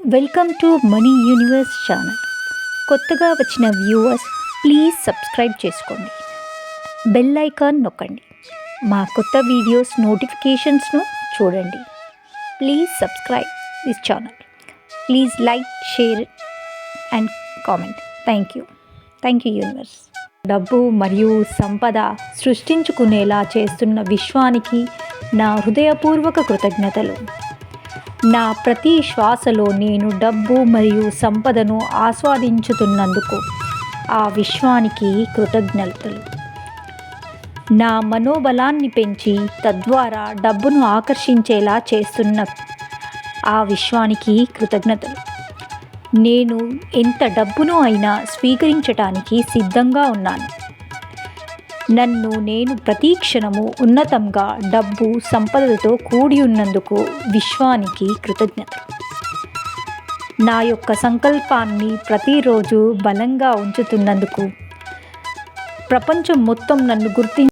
Welcome to money universe channel. కొత్తగా వచ్చిన viewers please subscribe చేసుకోండి. బెల్ ఐకాన్ నొక్కండి. మా కొత్త వీడియోస్ నోటిఫికేషన్స్ను చూడండి. Please subscribe this channel. Please like share and comment. Thank you. Thank you universe. డబ్బు మరియు సంపద సృష్టించుకునేలా చేస్తున్న విశ్వానికి నా హృదయపూర్వక కృతజ్ఞతలు. నా ప్రతి శ్వాసలో నేను డబ్బు మరియు సంపదను ఆస్వాదించుతున్నందుకు ఆ విశ్వానికి కృతజ్ఞతలు. నా మనోబలాన్ని పెంచి తద్వారా డబ్బును ఆకర్షించేలా చేస్తున్న ఆ విశ్వానికి కృతజ్ఞతలు. నేను ఎంత డబ్బును అయినా స్వీకరించటానికి సిద్ధంగా ఉన్నాను. నన్ను నేను ప్రతీక్షణము ఉన్నతంగా డబ్బు సంపదలతో కూడి ఉన్నందుకు విశ్వానికి కృతజ్ఞతలు నా యొక్క సంకల్పాన్ని ప్రతిరోజు బలంగా ఉంచుతున్నందుకు ప్రపంచం మొత్తం నన్ను గుర్తించి